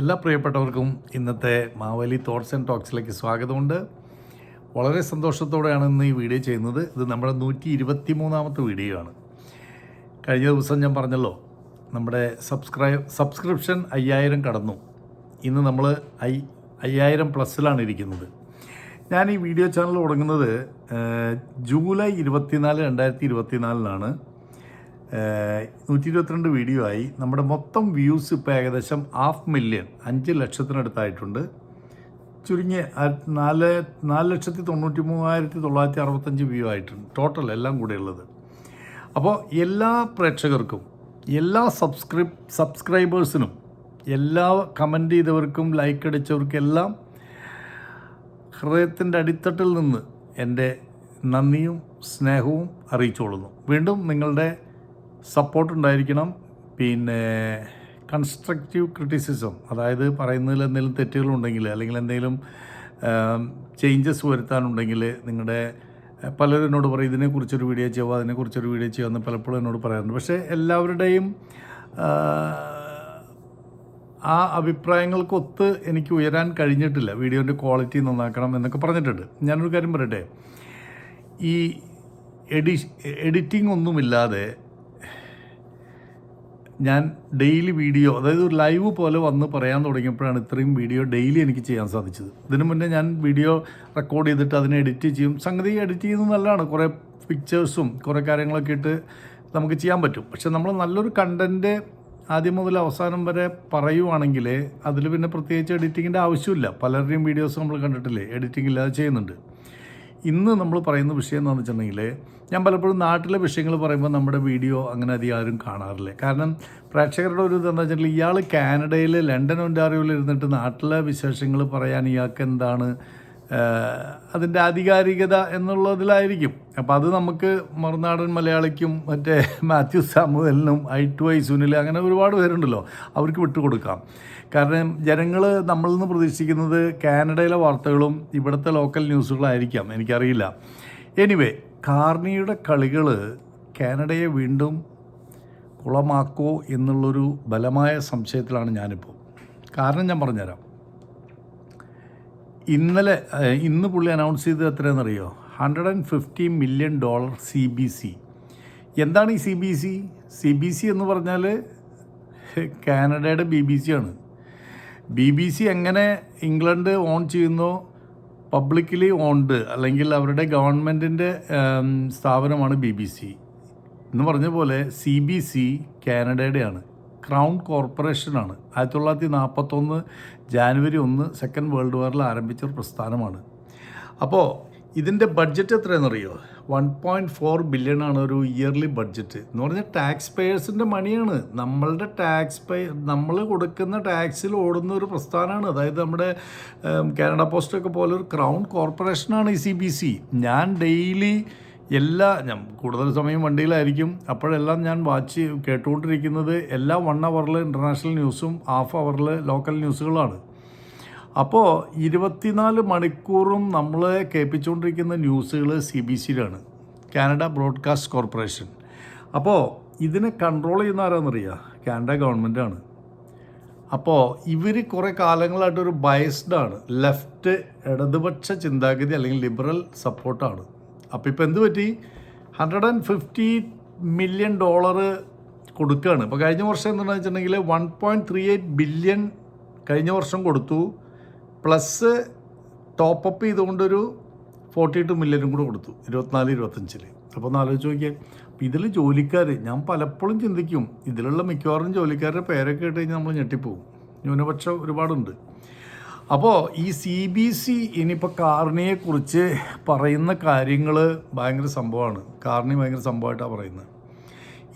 എല്ലാ പ്രിയപ്പെട്ടവർക്കും ഇന്നത്തെ മാവേലി തോട്ട്സ് ആൻഡ് ടോക്സിലേക്ക് സ്വാഗതമുണ്ട്. വളരെ സന്തോഷത്തോടെയാണ് ഇന്ന് ഈ വീഡിയോ ചെയ്യുന്നത്. ഇത് നമ്മുടെ നൂറ്റി ഇരുപത്തി മൂന്നാമത്തെ വീഡിയോ ആണ്. കഴിഞ്ഞ ദിവസം ഞാൻ പറഞ്ഞല്ലോ നമ്മുടെ സബ്സ്ക്രൈബ് സബ്സ്ക്രിപ്ഷൻ അയ്യായിരം കടന്നു. ഇന്ന് നമ്മൾ ഐ അയ്യായിരം പ്ലസ്സിലാണ് ഇരിക്കുന്നത്. ഞാൻ ഈ വീഡിയോ ചാനൽ തുടങ്ങുന്നത് ജൂലൈ ഇരുപത്തിനാല് രണ്ടായിരത്തി ഇരുപത്തിനാലിനാണ് നൂറ്റി ഇരുപത്തിരണ്ട് വീഡിയോ ആയി. നമ്മുടെ മൊത്തം വ്യൂസ് ഇപ്പോൾ ഏകദേശം ഹാഫ് മില്യൺ അഞ്ച് ലക്ഷത്തിനടുത്തായിട്ടുണ്ട്. ചുരുങ്ങിയ നാല് നാല് ലക്ഷത്തി തൊണ്ണൂറ്റി മൂവായിരത്തി തൊള്ളായിരത്തി അറുപത്തഞ്ച് വ്യൂ ആയിട്ടുണ്ട്. ടോട്ടൽ എല്ലാം കൂടെ ഉള്ളത്. അപ്പോൾ എല്ലാ പ്രേക്ഷകർക്കും എല്ലാ സബ്സ്ക്രിപ് സബ്സ്ക്രൈബേഴ്സിനും എല്ലാ കമന്റ് ചെയ്തവർക്കും ലൈക്ക് അടിച്ചവർക്കെല്ലാം ഹൃദയത്തിന്റെ അടിത്തട്ടിൽ നിന്ന് എന്റെ നന്ദിയും സ്നേഹവും അറിയിച്ചുകൊള്ളുന്നു. വീണ്ടും നിങ്ങളുടെ സപ്പോർട്ട് ഉണ്ടായിരിക്കണം പിന്നെ കൺസ്ട്രക്റ്റീവ് ക്രിറ്റിസിസം അതായത് പറയുന്നതിൽ എന്തെങ്കിലും തെറ്റുകളുണ്ടെങ്കിൽ അല്ലെങ്കിൽ എന്തെങ്കിലും ചേഞ്ചസ് വരുത്താനുണ്ടെങ്കിൽ നിങ്ങളുടെ പലരും എന്നോട് പറയും ഇതിനെക്കുറിച്ചൊരു വീഡിയോ ചെയ്യുക അതിനെക്കുറിച്ചൊരു വീഡിയോ ചെയ്യുക എന്ന് പലപ്പോഴും എന്നോട് പറയാറുണ്ട്. പക്ഷേ എല്ലാവരുടെയും ആ അഭിപ്രായങ്ങൾക്കൊത്ത് എനിക്ക് ഉയരാൻ കഴിഞ്ഞിട്ടില്ല. വീഡിയോന്റെ ക്വാളിറ്റി നന്നാക്കണം എന്നൊക്കെ പറഞ്ഞിട്ടുണ്ട്. ഞാനൊരു കാര്യം പറയട്ടെ? ഈ എഡി എഡിറ്റിംഗ് ഒന്നുമില്ലാതെ ഞാൻ ഡെയിലി വീഡിയോ അതായത് ഒരു ലൈവ് പോലെ വന്ന് പറയാൻ തുടങ്ങിയപ്പോഴാണ് ഇത്രയും വീഡിയോ ഡെയിലി എനിക്ക് ചെയ്യാൻ സാധിച്ചത്. ഇതിനു മുന്നേ ഞാൻ വീഡിയോ റെക്കോർഡ് ചെയ്തിട്ട് അതിനെ എഡിറ്റ് ചെയ്യും. സംഗതി എഡിറ്റ് ചെയ്യുന്നത് നല്ലതാണ്. കുറേ പിക്ചേഴ്സും കുറേ കാര്യങ്ങളൊക്കെ ഇട്ട് നമുക്ക് ചെയ്യാൻ പറ്റും. പക്ഷെ നമ്മൾ നല്ലൊരു കണ്ടന്റ് ആദ്യം മുതൽ അവസാനം വരെ പറയുവാണെങ്കിൽ അതിൽ പിന്നെ പ്രത്യേകിച്ച് എഡിറ്റിങ്ങിന്റെ ആവശ്യമില്ല. പലരുടെയും വീഡിയോസ് നമ്മൾ കണ്ടിട്ടില്ലേ? എഡിറ്റിംഗ് ഇല്ലാതെ ചെയ്യുന്നുണ്ട്. ഇന്ന് നമ്മൾ പറയുന്ന വിഷയം എന്താണെന്ന് വെച്ചിട്ടുണ്ടെങ്കിൽ ഞാൻ പലപ്പോഴും നാട്ടിലെ വിഷയങ്ങൾ പറയുമ്പോൾ നമ്മുടെ വീഡിയോ അങ്ങനെ അധികം ആരും കാണാറില്ല. കാരണം പ്രേക്ഷകരുടെ ഒരു ഇതെന്താ വെച്ചിട്ടുണ്ടെങ്കിൽ ഇയാൾ കാനഡയിൽ ലണ്ടൻ ഒന്റാറിയോയിൽ ഇരുന്നിട്ട് നാട്ടിലെ വിശേഷങ്ങൾ പറയാൻ ഇയാൾക്ക് എന്താണ് അതിന്റെ ആധികാരികത എന്നുള്ളതിലായിരിക്കും. അപ്പോൾ അത് നമുക്ക് മറുനാടൻ മലയാളിക്കും മറ്റേ മാത്യു സാമുവലിനും ഐ ടു ഐ സുനിൽ അങ്ങനെ ഒരുപാട് പേരുണ്ടല്ലോ അവർക്ക് വിട്ടുകൊടുക്കാം. കാരണം ജനങ്ങൾ നമ്മളിൽ നിന്ന് പ്രതീക്ഷിക്കുന്നത് കാനഡയിലെ വാർത്തകളും ഇവിടുത്തെ ലോക്കൽ ന്യൂസുകളായിരിക്കാം. എനിക്കറിയില്ല. എനിവേ കാർണിയുടെ കളികൾ കാനഡയെ വീണ്ടും കുളമാക്കോ എന്നുള്ളൊരു ബലമായ സംശയത്തിലാണ് ഞാനിപ്പോൾ. കാരണം ഞാൻ പറഞ്ഞുതരാം. ഇന്നലെ ഇന്ന് പുള്ളി അനൗൺസ് ചെയ്തത് എത്രയെന്നറിയോ hundred and fifty million dollar C B C എന്താണ് ഈ C B C C B C എന്ന് പറഞ്ഞാൽ കാനഡയുടെ ബി ബി സി ആണ്. ബി ബി സി എങ്ങനെ ഇംഗ്ലണ്ട് ഓൺ ചെയ്യുന്നോ? പബ്ലിക്കലി ഓൺഡ് അല്ലെങ്കിൽ അവരുടെ ഗവൺമെന്റിന്റെ സ്ഥാപനമാണ് ബി ബി സി എന്ന് പറഞ്ഞ പോലെ സി ബി സി കാനഡയുടെയാണ്. ക്രൗൺ കോർപ്പറേഷനാണ്. ആയിരത്തി തൊള്ളായിരത്തി നാൽപ്പത്തൊന്ന് ജാനുവരി ഒന്ന് സെക്കൻഡ് വേൾഡ് വാറിൽ ആരംഭിച്ച ഒരു പ്രസ്ഥാനമാണ്. അപ്പോൾ ഇതിന്റെ ബഡ്ജറ്റ് എത്രയാണെന്നറിയോ? വൺ പോയിന്റ് ഫോർ ബില്യൺ ആണ് ഒരു ഇയർലി ബഡ്ജറ്റ് എന്ന് പറഞ്ഞാൽ ടാക്സ് പേയേഴ്സിന്റെ മണിയാണ് നമ്മളുടെ ടാക്സ് പേ നമ്മൾ കൊടുക്കുന്ന ടാക്സിൽ ഓടുന്ന ഒരു പ്രസ്ഥാനമാണ്. അതായത് നമ്മുടെ കാനഡ പോസ്റ്റൊക്കെ പോലെ ഒരു ക്രൗൺ കോർപ്പറേഷനാണ് ഈ സി ബി സി ഞാൻ ഡെയിലി എല്ലാ ഞാൻ കൂടുതൽ സമയം വണ്ടിയിലായിരിക്കും. അപ്പോഴെല്ലാം ഞാൻ വാച്ച് കേട്ടുകൊണ്ടിരിക്കുന്നത് എല്ലാ വൺ അവറിൽ ഇന്റർനാഷണൽ ന്യൂസും ഹാഫ് അവറിൽ ലോക്കൽ ന്യൂസുകളാണ് അപ്പോൾ ഇരുപത്തിനാല് മണിക്കൂറും നമ്മളെ കേൾപ്പിച്ചുകൊണ്ടിരിക്കുന്ന ന്യൂസുകൾ സി ബി സിയിലാണ് കാനഡ ബ്രോഡ്കാസ്റ്റ് കോർപ്പറേഷൻ. അപ്പോൾ ഇതിനെ കൺട്രോൾ ചെയ്യുന്ന ആരാന്നറിയാം? കാനഡ ഗവൺമെന്റാണ്. അപ്പോൾ ഇവർ കുറേ കാലങ്ങളായിട്ടൊരു ബയസ്ഡാണ്. ലെഫ്റ്റ് ഇടതുപക്ഷ ചിന്താഗതി അല്ലെങ്കിൽ ലിബറൽ സപ്പോർട്ടാണ്. അപ്പോൾ ഇപ്പോൾ എന്ത് പറ്റി? Hundred and fifty million dollar കൊടുക്കുകയാണ് ഇപ്പോൾ കഴിഞ്ഞ വർഷം എന്താണെന്ന് വെച്ചിട്ടുണ്ടെങ്കിൽ one point three eight billion കഴിഞ്ഞ വർഷം കൊടുത്തു. പ്ലസ് ടോപ്പ് അപ്പ് ചെയ്തുകൊണ്ടൊരു ഫോർട്ടി ടു മില്യനും കൂടെ കൊടുത്തു ഇരുപത്തിനാല് ഇരുപത്തഞ്ചിൽ അപ്പോൾ ഒന്ന് ആലോചിച്ച് നോക്കിയാൽ ഇതിൽ ജോലിക്കാർ ഞാൻ പലപ്പോഴും ചിന്തിക്കും ഇതിലുള്ള മിക്കവാറും ജോലിക്കാരുടെ പേരൊക്കെ ഇട്ട് കഴിഞ്ഞാൽ നമ്മൾ ഞെട്ടിപ്പോവും. ന്യൂനപക്ഷം ഒരുപാടുണ്ട്. അപ്പോൾ ഈ സി ബി സി ഇനിയിപ്പോൾ കാർണിയെക്കുറിച്ച് പറയുന്ന കാര്യങ്ങൾ ഭയങ്കര സംഭവമാണ് കാർണി ഭയങ്കര സംഭവമായിട്ടാണ് പറയുന്നത്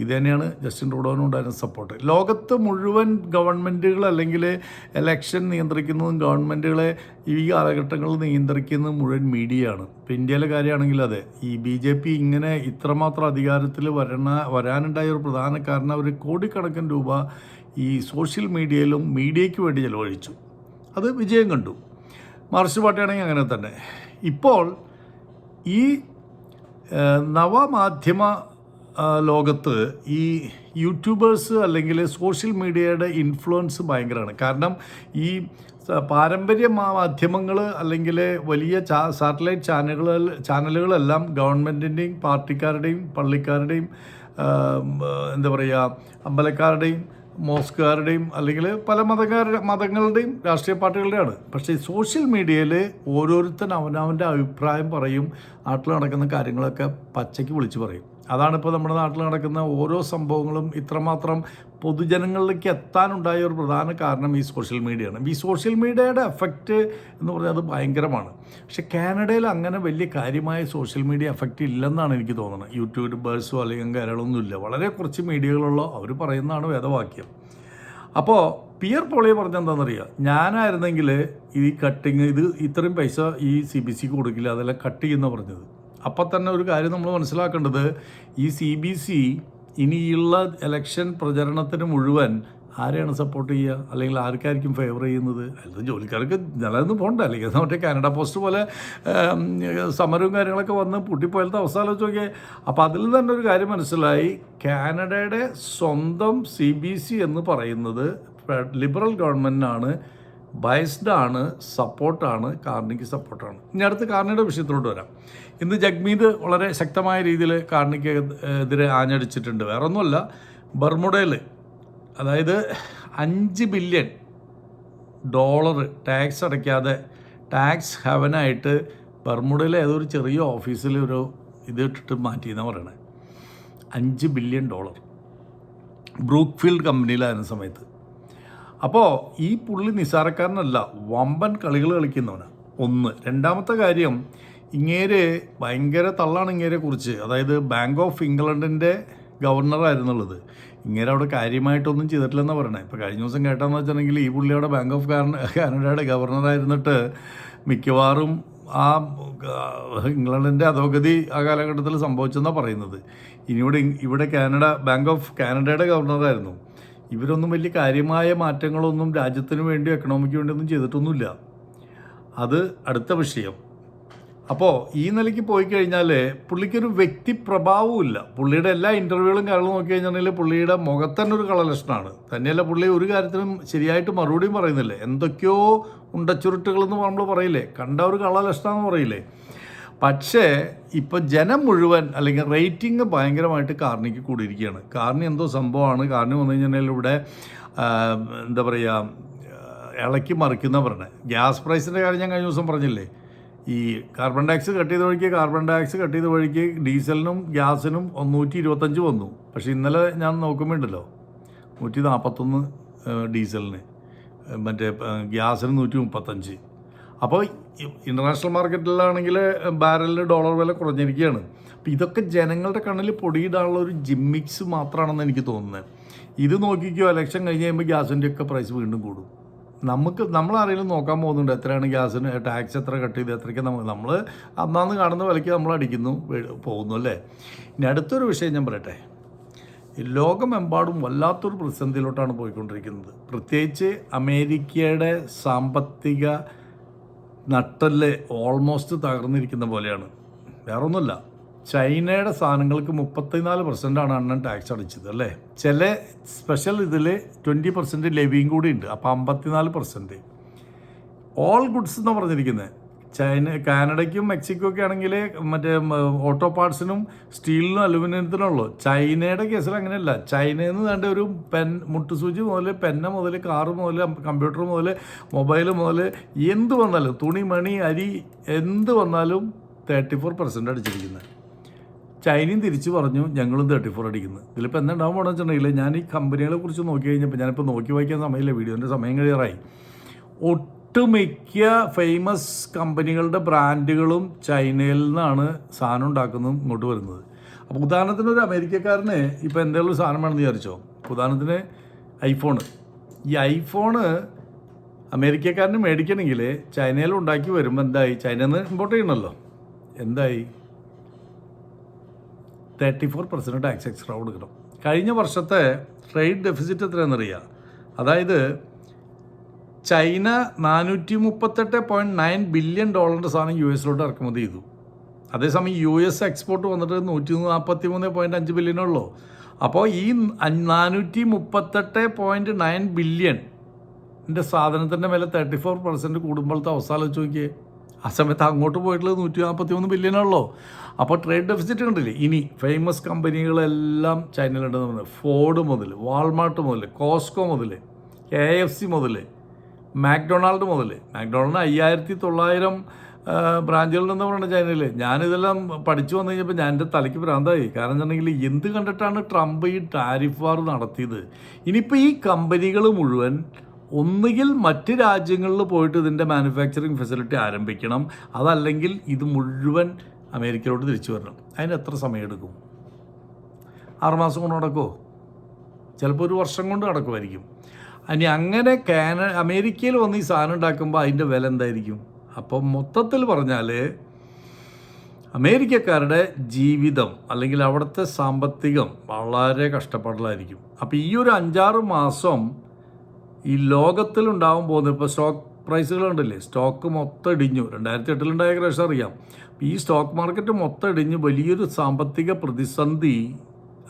ഇത് തന്നെയാണ് ജസ്റ്റിൻ ട്രൂഡോനും ഉണ്ടായിരുന്ന സപ്പോർട്ട് ലോകത്ത് മുഴുവൻ ഗവൺമെന്റുകൾ അല്ലെങ്കിൽ എലക്ഷൻ നിയന്ത്രിക്കുന്നതും ഗവൺമെന്റുകളെ ഈ കാലഘട്ടങ്ങളിൽ നിയന്ത്രിക്കുന്നതും മുഴുവൻ മീഡിയയാണ് ഇപ്പം ഇന്ത്യയിലെ കാര്യമാണെങ്കിൽ അതെ ഈ ബി ജെ പി ഇങ്ങനെ ഇത്രമാത്രം അധികാരത്തിൽ വരണ വരാനുണ്ടായ ഒരു പ്രധാന കാരണം അവർ കോടിക്കണക്കിന് രൂപ ഈ സോഷ്യൽ മീഡിയയിലും മീഡിയയ്ക്ക് വേണ്ടി ചെലവഴിച്ചു. അത് വിജയം കണ്ടു. മാർക്സ് പാർട്ടിയാണെങ്കിൽ അങ്ങനെ തന്നെ. ഇപ്പോൾ ഈ നവമാധ്യമ ലോകത്ത് ഈ യൂട്യൂബേഴ്സ് അല്ലെങ്കിൽ സോഷ്യൽ മീഡിയയുടെ ഇൻഫ്ലുവൻസ് ഭയങ്കരമാണ്. കാരണം ഈ പാരമ്പര്യ മാധ്യമങ്ങൾ അല്ലെങ്കിൽ വലിയ ചാ സാറ്റലൈറ്റ് ചാനലുകൾ ചാനലുകളെല്ലാം ഗവൺമെന്റിന്റെയും പാർട്ടിക്കാരുടെയും പള്ളിക്കാരുടെയും എന്താ പറയുക അമ്പലക്കാരുടെയും മോസ്കുകാരുടെയും അല്ലെങ്കിൽ പല മതക്കാരുടെ മതങ്ങളുടെയും രാഷ്ട്രീയ പാർട്ടികളുടെയാണ്. പക്ഷേ സോഷ്യൽ മീഡിയയിൽ ഓരോരുത്തൻ അവനവന്റെ അഭിപ്രായം പറയും നാട്ടിൽ നടക്കുന്ന കാര്യങ്ങളൊക്കെ പച്ചയ്ക്ക് വിളിച്ച് പറയും. അതാണ് ഇപ്പോൾ നമ്മുടെ നാട്ടിൽ നടക്കുന്ന ഓരോ സംഭവങ്ങളും ഇത്രമാത്രം പൊതുജനങ്ങളിലേക്ക് എത്താനുണ്ടായ ഒരു പ്രധാന കാരണം ഈ സോഷ്യൽ മീഡിയയാണ് ഈ സോഷ്യൽ മീഡിയയുടെ എഫക്റ്റ് എന്ന് പറഞ്ഞാൽ അത് ഭയങ്കരമാണ്. പക്ഷെ കാനഡയിൽ അങ്ങനെ വലിയ കാര്യമായ സോഷ്യൽ മീഡിയ എഫക്റ്റ് ഇല്ലെന്നാണ് എനിക്ക് തോന്നുന്നത്. യൂട്യൂബേഴ്സോ അല്ലെങ്കിൽ കാര്യങ്ങളൊന്നും ഇല്ല. വളരെ കുറച്ച് മീഡിയകളുള്ള അവർ പറയുന്നതാണ് വേദവാക്യം. അപ്പോൾ പിയർ പോളിയെ പറഞ്ഞ എന്താണെന്നറിയാം? ഞാനായിരുന്നെങ്കിൽ ഈ കട്ടിങ് ഇത് ഇത്രയും പൈസ ഈ സി ബി സിക്ക് കൊടുക്കില്ല അതെല്ലാം കട്ട് ചെയ്യുന്ന പറഞ്ഞത്. അപ്പം തന്നെ ഒരു കാര്യം നമ്മൾ മനസ്സിലാക്കേണ്ടത് ഈ സി ബി സി ഇനിയുള്ള ഇലക്ഷൻ പ്രചരണത്തിന് മുഴുവൻ ആരെയാണ് സപ്പോർട്ട് ചെയ്യുക? അല്ലെങ്കിൽ ആർക്കായിരിക്കും ഫേവർ ചെയ്യുന്നത്? അല്ലാതെ ജോലിക്കാർക്ക് നിലനിന്ന് പോകണ്ട അല്ലെങ്കിൽ മറ്റേ കാനഡ പോസ്റ്റ് പോലെ സമരവും കാര്യങ്ങളൊക്കെ വന്ന് പൂട്ടിപ്പോയാലത്തെ അവസ്ഥ ആലോചിച്ച് നോക്കിയേ. അപ്പോൾ അതിൽ തന്നെ ഒരു കാര്യം മനസ്സിലായി. കാനഡയുടെ സ്വന്തം സി ബി സി എന്ന് പറയുന്നത് ലിബറൽ ഗവൺമെന്റിനാണ് ബയസ്ഡ് ആണ് സപ്പോർട്ടാണ് കാർണിക്ക് സപ്പോർട്ടാണ്. ഇനി അടുത്ത് കാർണിയുടെ വിഷയത്തിലോട്ട് വരാം. ഇന്ന് ജഗ്മീത് വളരെ ശക്തമായ രീതിയിൽ കാർണിക്ക് എതിരെ ആഞ്ഞടിച്ചിട്ടുണ്ട്. വേറെ ഒന്നുമല്ല ബർമുഡയിൽ അതായത് അഞ്ച് ബില്യൺ ഡോളർ ടാക്സ് അടയ്ക്കാതെ ടാക്സ് ഹെവനായിട്ട് ബർമുഡയിലെ ഏതൊരു ചെറിയ ഓഫീസിൽ ഒരു ഇത് ഇട്ടിട്ട് മാറ്റി എന്നാണ് പറയണത് അഞ്ച് ബില്യൺ ഡോളർ. ബ്രൂക്ക്ഫീൽഡ് കമ്പനിയിലായിരുന്ന സമയത്ത്. അപ്പോൾ ഈ പുള്ളി നിസാരക്കാരനല്ല വമ്പൻ കളികൾ കളിക്കുന്നവനാണ് ഒന്ന്. രണ്ടാമത്തെ കാര്യം ഇങ്ങേര് ഭയങ്കര തള്ളാണ് ഇങ്ങേരെ കുറിച്ച്. അതായത് ബാങ്ക് ഓഫ് ഇംഗ്ലണ്ടിന്റെ ഗവർണറായിരുന്നുള്ളത് ഇങ്ങനെ അവിടെ കാര്യമായിട്ടൊന്നും ചെയ്തിട്ടില്ലെന്നാണ് പറയണേ. ഇപ്പോൾ കഴിഞ്ഞ ദിവസം കേട്ടാന്ന് വെച്ചിട്ടുണ്ടെങ്കിൽ ഈ പുള്ളി അവിടെ ബാങ്ക് ഓഫ് കാനഡയുടെ ഗവർണറായിരുന്നിട്ട് മിക്കവാറും ആ ഇംഗ്ലണ്ടിന്റെ അധോഗതി ആ കാലഘട്ടത്തിൽ സംഭവിച്ചെന്നാണ് പറയുന്നത്. ഇനി ഇവിടെ ഇവിടെ കാനഡ ബാങ്ക് ഓഫ് കാനഡയുടെ ഗവർണറായിരുന്നു ഇവരൊന്നും വലിയ കാര്യമായ മാറ്റങ്ങളൊന്നും രാജ്യത്തിന് വേണ്ടി എക്കണോമിക്ക് വേണ്ടിയൊന്നും ചെയ്തിട്ടൊന്നുമില്ല. അത് അടുത്ത വിഷയം. അപ്പോൾ ഈ നിലയ്ക്ക് പോയി കഴിഞ്ഞാൽ പുള്ളിക്കൊരു വ്യക്തി പ്രഭാവവും ഇല്ല. പുള്ളിയുടെ എല്ലാ ഇന്റർവ്യൂകളും കാര്യങ്ങളും നോക്കി കഴിഞ്ഞാൽ പുള്ളിയുടെ മുഖത്തന്നെ ഒരു കളലക്ഷണമാണ്. തന്നെയല്ല പുള്ളി ഒരു കാര്യത്തിനും ശരിയായിട്ട് മറുപടിയും പറയുന്നില്ല? എന്തൊക്കെയോ ഉണ്ടച്ചുരുട്ടുകളെന്ന് നമ്മൾ പറയില്ലേ? കണ്ട ഒരു കളലക്ഷണമെന്ന് പറയില്ലേ? പക്ഷേ ഇപ്പോൾ ജനം മുഴുവൻ അല്ലെങ്കിൽ റേറ്റിംഗ് ഭയങ്കരമായിട്ട് കാർണിക്ക് കൂടിയിരിക്കുകയാണ്. കാർണി എന്തോ സംഭവമാണ്. കാർണി വന്നു കഴിഞ്ഞാൽ ഇവിടെ എന്താ പറയുക ഇളക്കി മറിക്കുന്ന പറഞ്ഞത് ഗ്യാസ് പ്രൈസിന്റെ കാര്യം ഞാൻ കഴിഞ്ഞ ദിവസം പറഞ്ഞില്ലേ? ഈ കാർബൺ ടാക്സ് കട്ട് ചെയ്ത വഴിക്ക് കാർബൺ ടാക്സ് കട്ട് ചെയ്ത വഴിക്ക് ഡീസലിനും ഗ്യാസിനും നൂറ്റി ഇരുപത്തഞ്ച് വന്നു. പക്ഷേ ഇന്നലെ ഞാൻ നോക്കുമ്പോൾ ഉണ്ടല്ലോ നൂറ്റി നാൽപ്പത്തൊന്ന് ഡീസലിന്. മറ്റേ ഗ്യാസിന് നൂറ്റി മുപ്പത്തഞ്ച്. അപ്പോൾ ഇന്റർനാഷണൽ മാർക്കറ്റിലാണെങ്കിൽ ബാരലിന് ഡോളർ വില കുറഞ്ഞിരിക്കുകയാണ്. അപ്പോൾ ഇതൊക്കെ ജനങ്ങളുടെ കണ്ണിൽ പൊടിയിടാനുള്ള ഒരു ജിമ്മിക്സ് മാത്രമാണെന്ന് എനിക്ക് തോന്നുന്നത് ഇത് നോക്കിക്കോ ഇലക്ഷൻ കഴിഞ്ഞ് കഴിയുമ്പോൾ ഗ്യാസിന്റെ ഒക്കെ പ്രൈസ് വീണ്ടും കൂടും. നമുക്ക് നമ്മൾ ആരെങ്കിലും നോക്കാൻ പോകുന്നുണ്ട്? എത്രയാണ് ഗ്യാസിന് ടാക്സ് എത്ര കട്ട് ചെയ്ത് എത്രയ്ക്ക് നമ്മൾ നമ്മൾ അന്നാന്ന് കാണുന്ന വിലയ്ക്ക് നമ്മൾ അടിക്കുന്നു പോകുന്നു അല്ലേ? ഇനി അടുത്തൊരു വിഷയം ഞാൻ പറയട്ടെ. ലോകമെമ്പാടും വല്ലാത്തൊരു പ്രതിസന്ധിയിലോട്ടാണ് പോയിക്കൊണ്ടിരിക്കുന്നത്. പ്രത്യേകിച്ച് അമേരിക്കയുടെ സാമ്പത്തിക നട്ടൽ ഓൾമോസ്റ്റ് തകർന്നിരിക്കുന്ന പോലെയാണ്. വേറെ ഒന്നുമില്ല ചൈനയുടെ സാധനങ്ങൾക്ക് മുപ്പത്തിനാല് പെർസെന്റാണ് അണ്ണൻ ടാക്സ് അടിച്ചത് അല്ലേ? ചില സ്പെഷ്യൽ ഇതിൽ ട്വന്റി പെർസെന്റ് ലെവിയും കൂടി ഉണ്ട് അപ്പോൾ അമ്പത്തിനാല് പെർസെന്റ് ഓൾ ഗുഡ്സ് എന്നാണ് പറഞ്ഞിരിക്കുന്നത് ചൈന കാനഡയ്ക്കും മെക്സിക്കോ ഒക്കെ ആണെങ്കിൽ മറ്റേ ഓട്ടോ പാർട്സിനും സ്റ്റീലിനും അലുമിനിയത്തിനും ഉള്ളൂ. ചൈനയുടെ കേസിൽ അങ്ങനെയല്ല. ചൈനയിൽ നിന്ന് വേണ്ട ഒരു പെൻ മുട്ടുസൂചി മുതൽ പെന്ന മുതൽ കാറ് മുതൽ കമ്പ്യൂട്ടർ മുതൽ മൊബൈൽ മുതൽ എന്ത് വന്നാലും തുണി മണി അരി എന്ത് വന്നാലും തേർട്ടി ഫോർ പെർസെന്റ് അടിച്ചിരിക്കുന്നത് ചൈനയും തിരിച്ചു പറഞ്ഞു ഞങ്ങളും തേർട്ടി ഫോർ അടിക്കുന്നത് ഇതിലിപ്പോൾ എന്താ ഉണ്ടാവും പോകണമെന്ന് വെച്ചിട്ടുണ്ടെങ്കിൽ ഞാൻ ഈ കമ്പനികളെ കുറിച്ച് നോക്കി കഴിഞ്ഞപ്പോൾ ഞാനിപ്പോൾ നോക്കി വായിക്കാൻ സമയമില്ല. വീഡിയോന്റെ സമയം കഴിയാറായി. ഒട്ടുമിക്ക ഫേമസ് കമ്പനികളുടെ ബ്രാൻഡുകളും ചൈനയിൽ നിന്നാണ് സാധനം ഉണ്ടാക്കുന്നതും ഇങ്ങോട്ട് വരുന്നത്. അപ്പോൾ ഉദാഹരണത്തിന് ഒരു അമേരിക്കക്കാരന് ഇപ്പോൾ എന്തെങ്കിലും സാധനം വേണമെന്ന് വിചാരിച്ചോ? ഉദാഹരണത്തിന് ഐഫോണ് ഈ ഐഫോണ് അമേരിക്കക്കാരന് മേടിക്കണമെങ്കിൽ ചൈനയിൽ ഉണ്ടാക്കി വരുമ്പോൾ എന്തായി? ചൈനയിൽ നിന്ന് ഇമ്പോർട്ട് ചെയ്യണമല്ലോ. എന്തായി? Thirty four percent tax extra കൊടുക്കണം. കഴിഞ്ഞ വർഷത്തെ ട്രേഡ് ഡെഫിസിറ്റ് എത്രയാണെന്നറിയാം? അതായത് ചൈന നാനൂറ്റി മുപ്പത്തെട്ട് പോയിന്റ് നയൻ ബില്യൺ ഡോളറിന്റെ സാധനം യു എസിലോട്ട് ഇറക്കുമതി ചെയ്തു. അതേസമയം യു എസ് എക്സ്പോർട്ട് വന്നിട്ട് നൂറ്റി നാൽപ്പത്തി മൂന്ന് പോയിന്റ് അഞ്ച് ബില്യനുള്ളൂ അപ്പോൾ ഈ നാനൂറ്റി മുപ്പത്തെട്ട് പോയിന്റ് നയൻ ബില്യൺ എന്റെ സാധനത്തിന്റെ മേലെ തേർട്ടി ഫോർ പെർസെന്റ് കൂടുമ്പോഴത്തെ അവസ്ഥ വെച്ച് നോക്കിയേ. ആ സമയത്ത് അങ്ങോട്ട് പോയിട്ടുള്ളത് നൂറ്റി നാൽപ്പത്തി മൂന്ന് ബില്യനുള്ളൂ അപ്പോൾ ട്രേഡ് ഡെഫിസിറ്റ് കണ്ടില്ലേ? ഇനി ഫേമസ് കമ്പനികളെല്ലാം ചൈനയിലുണ്ടെന്ന് പറഞ്ഞു. ഫോർഡ് മുതൽ വാൾമാർട്ട് മുതൽ കോസ്കോ മുതൽ കെ എഫ് സി മുതൽ മാക്ഡൊണാൾഡ് മുതൽ മാക്ഡൊണാൾഡിന് അയ്യായിരത്തി തൊള്ളായിരം ബ്രാഞ്ചുകളുണ്ടെന്ന് പറയുന്ന ചൈനയിൽ. ഞാനിതെല്ലാം പഠിച്ചു വന്നു കഴിഞ്ഞപ്പോൾ ഞാൻ എന്റെ തലയ്ക്ക് ഭ്രാന്തായി. കാരണം എന്നുണ്ടെങ്കിൽ എന്ത് കണ്ടിട്ടാണ് ട്രംപ് ഈ ടാരിഫ് വാർ നടത്തിയത്? ഇനിയിപ്പോൾ ഈ കമ്പനികൾ മുഴുവൻ ഒന്നുകിൽ മറ്റ് രാജ്യങ്ങളിൽ പോയിട്ട് ഇതിന്റെ മാനുഫാക്ചറിങ് ഫെസിലിറ്റി ആരംഭിക്കണം. അതല്ലെങ്കിൽ ഇത് മുഴുവൻ അമേരിക്കയിലോട്ട് തിരിച്ചു വരണം. അതിന് എത്ര സമയമെടുക്കും? ആറുമാസം കൊണ്ട് നടക്കുമോ ചിലപ്പോൾ ഒരു വർഷം കൊണ്ട് നടക്കുമായിരിക്കും. ഇനി അങ്ങനെ കാന അമേരിക്കയിൽ വന്ന് ഈ സാധനം ഉണ്ടാക്കുമ്പോൾ അതിന്റെ വില എന്തായിരിക്കും? അപ്പോൾ മൊത്തത്തിൽ പറഞ്ഞാൽ അമേരിക്കക്കാരുടെ ജീവിതം അല്ലെങ്കിൽ അവിടുത്തെ സാമ്പത്തികം വളരെ കഷ്ടപ്പാടിലായിരിക്കും. അപ്പോൾ ഈ ഒരു അഞ്ചാറ് മാസം ഈ ലോകത്തിലുണ്ടാവാൻ പോകുന്നത് ഇപ്പോൾ സ്റ്റോക്ക് പ്രൈസുകളുണ്ടല്ലേ സ്റ്റോക്ക് മൊത്തം ഇടിഞ്ഞു. രണ്ടായിരത്തി എട്ടിലുണ്ടായ ക്രഷ് അറിയാം. ഈ സ്റ്റോക്ക് മാർക്കറ്റ് മൊത്തം ഇടിഞ്ഞ്. വലിയൊരു സാമ്പത്തിക പ്രതിസന്ധി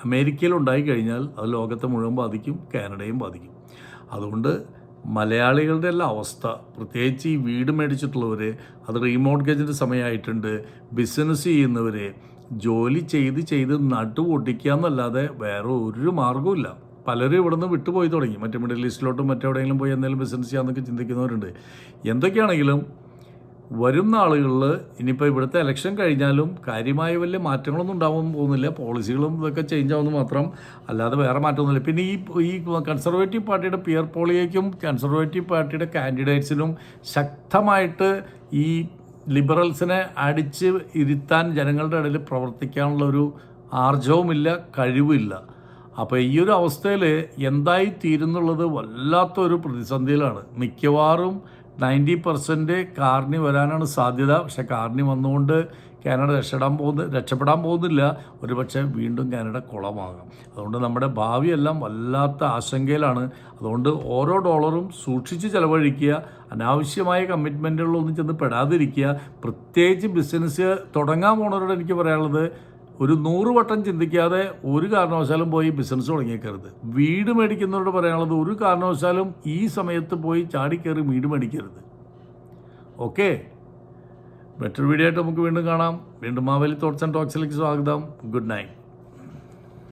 അമേരിക്കയിൽ ഉണ്ടായി കഴിഞ്ഞാൽ അത് ലോകത്തെ മുഴുവൻ ബാധിക്കും കാനഡയും ബാധിക്കും. അതുകൊണ്ട് മലയാളികളുടെ എല്ലാം അവസ്ഥ പ്രത്യേകിച്ച് ഈ വീട് മേടിച്ചിട്ടുള്ളവർ അത് റീമോർഗേജിന്റെ സമയമായിട്ടുണ്ട് ബിസിനസ് ചെയ്യുന്നവർ ജോലി ചെയ്ത് ചെയ്ത് നട്ടു പൊട്ടിക്കുക എന്നല്ലാതെ വേറെ ഒരു മാർഗവുമില്ല. പലരും ഇവിടെ നിന്ന് വിട്ടുപോയി തുടങ്ങി. മറ്റു മിഡിൽ ഈസ്റ്റിലോട്ടും മറ്റെവിടെയെങ്കിലും പോയി എന്തെങ്കിലും ബിസിനസ് ചെയ്യാമെന്നൊക്കെ ചിന്തിക്കുന്നവരുണ്ട്. എന്തൊക്കെയാണെങ്കിലും വരും നാളുകളിൽ ഇനിയിപ്പോൾ ഇവിടുത്തെ ഇലക്ഷൻ കഴിഞ്ഞാലും കാര്യമായ വലിയ മാറ്റങ്ങളൊന്നും ഉണ്ടാവാൻ പോകുന്നില്ല. പോളിസികളും ഇതൊക്കെ ചേഞ്ച് ആവുമെന്ന് മാത്രം അല്ലാതെ വേറെ മാറ്റമൊന്നുമില്ല. പിന്നെ ഈ ഈ കൺസർവേറ്റീവ് പാർട്ടിയുടെ പിയർ പോളിയേക്കും കൺസർവേറ്റീവ് പാർട്ടിയുടെ കാൻഡിഡേറ്റ്സിനും ശക്തമായിട്ട് ഈ ലിബറൽസിനെ അടിച്ച് ഇരുത്താൻ ജനങ്ങളുടെ ഇടയിൽ പ്രവർത്തിക്കാനുള്ള ഒരു ആർജവുമില്ല കഴിവുമില്ല. അപ്പോൾ ഈ ഒരു അവസ്ഥയിൽ എന്തായി തീരുന്നുള്ളത് വല്ലാത്തൊരു പ്രതിസന്ധിയിലാണ്. മിക്കവാറും നയന്റി പെർസെന്റ് കാർണി വരാനാണ് സാധ്യത. പക്ഷെ കാർണി വന്നുകൊണ്ട് കാനഡ രക്ഷപ്പെടാൻ പോകുന്ന രക്ഷപ്പെടാൻ പോകുന്നില്ല. ഒരുപക്ഷെ വീണ്ടും കാനഡ കുളമാകാം. അതുകൊണ്ട് നമ്മുടെ ഭാവിയെല്ലാം വല്ലാത്ത ആശങ്കയിലാണ്. അതുകൊണ്ട് ഓരോ ഡോളറും സൂക്ഷിച്ച് ചിലവഴിക്കുക അനാവശ്യമായ കമ്മിറ്റ്മെന്റുകളൊന്നും ചെന്ന് പെടാതിരിക്കുക. പ്രത്യേകിച്ച് ബിസിനസ് തുടങ്ങാൻ പോണവരോട് എനിക്ക് പറയാനുള്ളത് ഒരു നൂറ് വട്ടം ചിന്തിക്കാതെ ഒരു കാരണവശാലും പോയി ബിസിനസ് തുടങ്ങിയേക്കരുത്. വീട് മേടിക്കുന്നവരോട് പറയാനുള്ളത് ഒരു കാരണവശാലും ഈ സമയത്ത് പോയി ചാടിക്കയറി വീട് മേടിക്കരുത്. ഓക്കെ ബെറ്റർ വീഡിയോ ആയിട്ട് നമുക്ക് വീണ്ടും കാണാം. വീണ്ടും മാവേലി തോട്ട്സ് ആൻഡ് ടോക്സിലേക്ക് സ്വാഗതം. Good night